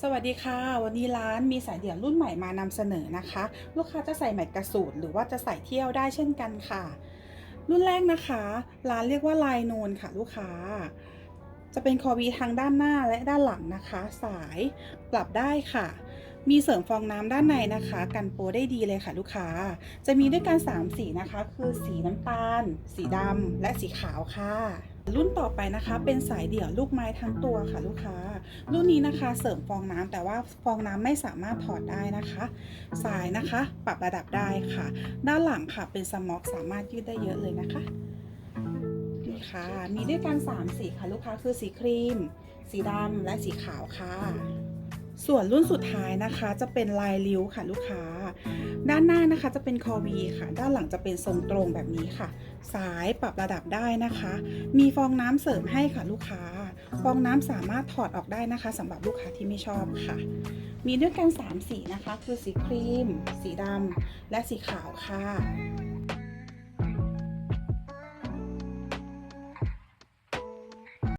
สวัสดีค่ะ วันนี้ร้านมีสายเดี่ยวรุ่นใหม่มานำเสนอนะคะ ลูกค้าจะใส่แมทกระสูดหรือว่าจะใส่เที่ยวได้เช่นกันค่ะ รุ่นแรกนะคะ ร้านเรียกว่าลายนูนค่ะลูกค้า จะเป็นคอวีทางด้านหน้าและด้านหลังนะคะ สายปรับได้ค่ะ มีเสริมฟองน้ำด้านในนะคะ กันโปรได้ดีเลยค่ะลูกค้า จะมีด้วยกัน3สีนะคะ คือสีน้ำตาล สีดำและสีขาวค่ะ รุ่นต่อไปนะคะเป็นสายเดี่ยวลูกไม้ทั้งตัวค่ะลูกค้า รุ่นนี้นะคะเสริมฟองน้ำแต่ว่าฟองน้ำไม่สามารถถอดได้นะคะ สายนะคะปรับระดับได้ค่ะ ด้านหลังค่ะเป็นสม็อกสามารถยืดได้เยอะเลยนะคะนี่ค่ะมีด้วยกัน3สีค่ะลูกค้าคือสีครีม สีดำและสีขาวค่ะ ส่วนรุ่นสุดท้ายนะคะจะเป็นลายริ้วค่ะลูกค้า ด้านหน้านะคะจะเป็นคอวีค่ะ ด้านหลังจะเป็นทรงตรงแบบนี้ค่ะ สายปรับระดับได้นะคะ มีฟองน้ำเสริมให้ค่ะลูกค้า ฟองน้ำสามารถถอดออกได้นะคะสำหรับลูกค้าที่ไม่ชอบค่ะ มีด้วยกัน 3 สีนะคะ คือสีครีม สีดำและสีขาวค่ะ